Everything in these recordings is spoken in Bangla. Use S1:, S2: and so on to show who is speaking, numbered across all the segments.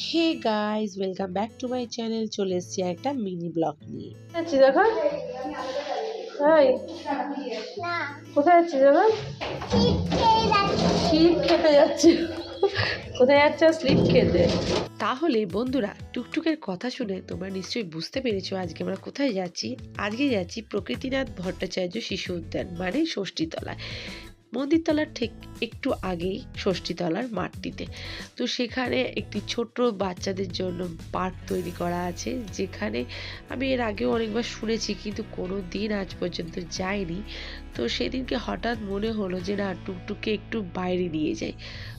S1: Hey guys welcome back to my channel চলে এসেছি একটা মিনি ব্লগ নিয়ে।
S2: যাচ্ছি দেখো হাই কোথায় যাচ্ছি দেখো স্লিপ খেতে যাচ্ছি। কোথায় যাচ্ছে স্লিপ খেতে।
S1: তাহলে বন্ধুরা টুকটুকের কথা শুনে তোমরা নিশ্চয়ই বুঝতে পেরেছ আজকে আমরা কোথায় যাচ্ছি। আজকে যাচ্ছি প্রকৃতিনাথ ভট্টাচার্য শিশু উদ্যান মানে ষষ্ঠীতলায়। মন্দিরতলার ঠিক একটু আগেই ষষ্ঠীতলার মাঠটিতে। তো সেখানে একটি ছোট্ট বাচ্চাদের জন্য পার্ক তৈরি করা আছে, যেখানে আমি এর আগেও অনেকবার শুনেছি কিন্তু কোনো দিন আজ পর্যন্ত যাইনি। তো সেদিনকে হঠাৎ মনে হলো যে না, টুকটুকে একটু বাইরে নিয়ে যাই।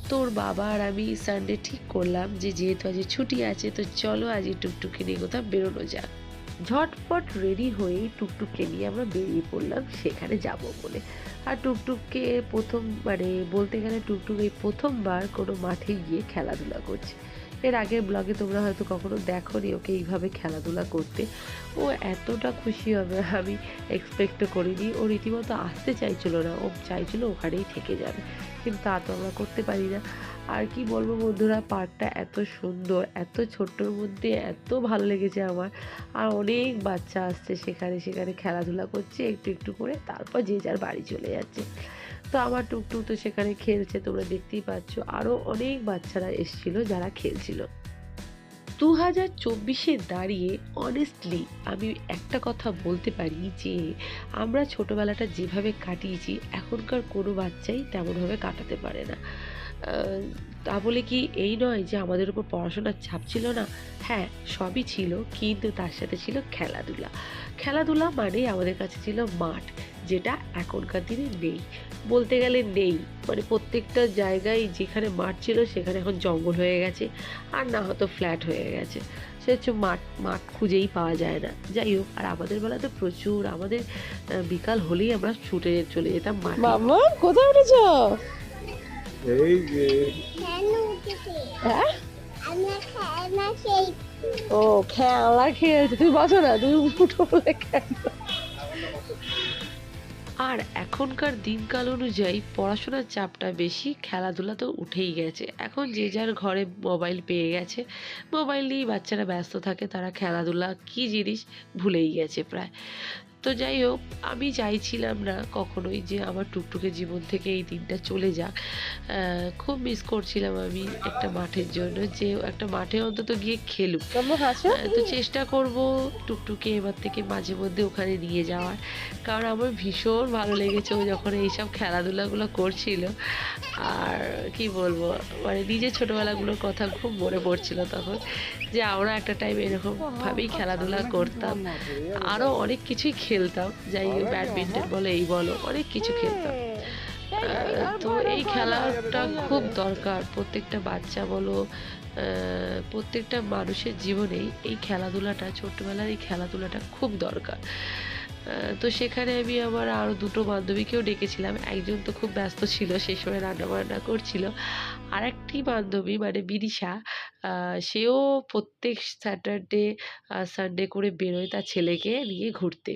S1: তো ওর বাবা আর আমি সানডে ঠিক করলাম যে যেহেতু আজ ছুটি আছে, তো চলো আজ টুকটুকে নিয়ে কোথাও বেরোনো যাক। ঝটপট রেডি হয়ে টুকটুককে নিয়ে আমরা বেরিয়ে পড়লাম, সেখানে যাব বলে। আর টুকটুককে প্রথম মানে বলতে গেলে টুকটুক এই প্রথমবার কোনো মাঠে গিয়ে খেলাধুলা করছে। এর আগের ব্লগে তোমরা হয়তো কখনো দেখো নি ওকে এইভাবে খেলাধুলা করতে। ও এতটা খুশি হবে, আমি এক্সপেক্টও করিনি। ও রীতিমতো আসতে চাইছিল না, ও চাইছিল ওখানেই থেকে যাবে। কিন্তু তা তো আমরা করতে পারি না। আর কি বলব বন্ধুরা, পার্কটা এত সুন্দর, এত ছোট্টর মধ্যে এত ভালো লেগেছে আমার। আর অনেক বাচ্চা আসছে সেখানে সেখানে খেলাধুলা করছে, একটু একটু করে, তারপর যে যার বাড়ি চলে যাচ্ছে। তো আমার টুকটুক তো সেখানে খেলছে, তোমরা দেখতেই পাচ্ছ। আরও অনেক বাচ্চারা এসেছিল যারা খেলছিল। দু হাজার চব্বিশে দাঁড়িয়ে অনেস্টলি আমি একটা কথা বলতে পারি যে, আমরা ছোটোবেলাটা যেভাবে কাটিয়েছি, এখনকার কোনো বাচ্চাই তেমনভাবে কাটাতে পারে না। তা বলে কি এই নয় যে আমাদের উপর পড়াশোনার চাপ ছিল না? হ্যাঁ সবই ছিল, কিন্তু তার সাথে ছিল খেলাধুলা। খেলাধুলা মানে আমাদের কাছে ছিল মাঠ, যেটা এখনকার দিনে নেই। বলতে গেলে নেই মানে প্রত্যেকটা জায়গায় যেখানে মাঠ ছিল সেখানে এখন জঙ্গল হয়ে গেছে, আর না হয়তো ফ্ল্যাট হয়ে গেছে। সে হচ্ছে মাঠ মাঠ খুঁজেই পাওয়া যায় না। যাই হোক, আর আমাদের বেলা তো প্রচুর, আমাদের বিকাল হলেই আমরা ছুটে চলে যেতাম মাঠে।
S2: কোথায় উঠেছ?
S3: এই যে।
S2: হ্যাঁ? ও খেলা খেলছে। তুমি বসো না তুমি উঠো বলে
S1: আর এখনকার দিনকাল অনুযায়ী পড়াশোনার চাপটা বেশি খেলাধুলা তো উঠেই গেছে। এখন যে যার ঘরে মোবাইল পেয়ে গেছে মোবাইল নিয়েই বাচ্চারা ব্যস্ত থাকে তারা খেলাধুলা কী জিনিস ভুলেই গেছে প্রায়। তো যাই হোক আমি চাইছিলাম না কখনোই যে আমার টুকটুকে জীবন থেকে এই দিনটা চলে যাক। খুব মিস করছিলাম আমি একটা মাঠের জন্য যে একটা মাঠে অন্তত গিয়ে খেলুক। তো চেষ্টা করব টুকটুকে এবার থেকে মাঝে মধ্যে ওখানে নিয়ে যাওয়ার। কারণ আমার ভীষণ ভালো লেগেছে ও যখন এইসব খেলাধুলাগুলো করছিল। আর কি বলব মানে নিজের ছোটোবেলাগুলোর কথা খুব মনে পড়ছিল তখন যে আমরা একটা টাইম এরকম ভাবেই খেলাধুলা করতাম। আরও অনেক কিছুই খেলতাম যাই হোক ব্যাডমিন্টন বলো এই বলো অনেক কিছু খেলতাম। তো এই খেলাটা খুব দরকার প্রত্যেকটা বাচ্চা বলো প্রত্যেকটা মানুষের জীবনেই এই খেলাধুলাটা ছোট্টবেলার এই খেলাধুলাটা খুব দরকার। তো সেখানে আমি আমার আরও দুটো বান্ধবীকেও ডেকেছিলাম। একজন তো খুব ব্যস্ত ছিল সেই সময় রান্না বান্না করছিল। আর একটি বান্ধবী মানে বিদিশা সেও প্রত্যেক স্যাটারডে সানডে করে বেরোয় তার ছেলেকে নিয়ে ঘুরতে।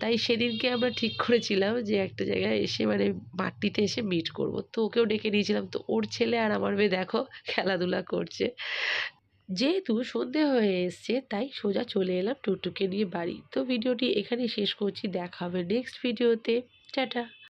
S1: তাই সেদিনকে আমরা ঠিক করেছিলাম যে একটা জায়গায় এসে মানে মাঠটিতে এসে মিট করব। তো ওকেও ডেকে নিয়েছিলাম। তো ওর ছেলে আর আমার মেয়ে দেখো খেলাধুলা করছে। যেহেতু সন্ধে হয়ে এসছে তাই সোজা চলে এলাম টুকটুকে নিয়ে বাড়ি। তো ভিডিওটি এখানে শেষ করছি। দেখা হবে নেক্সট ভিডিওতে টাটা।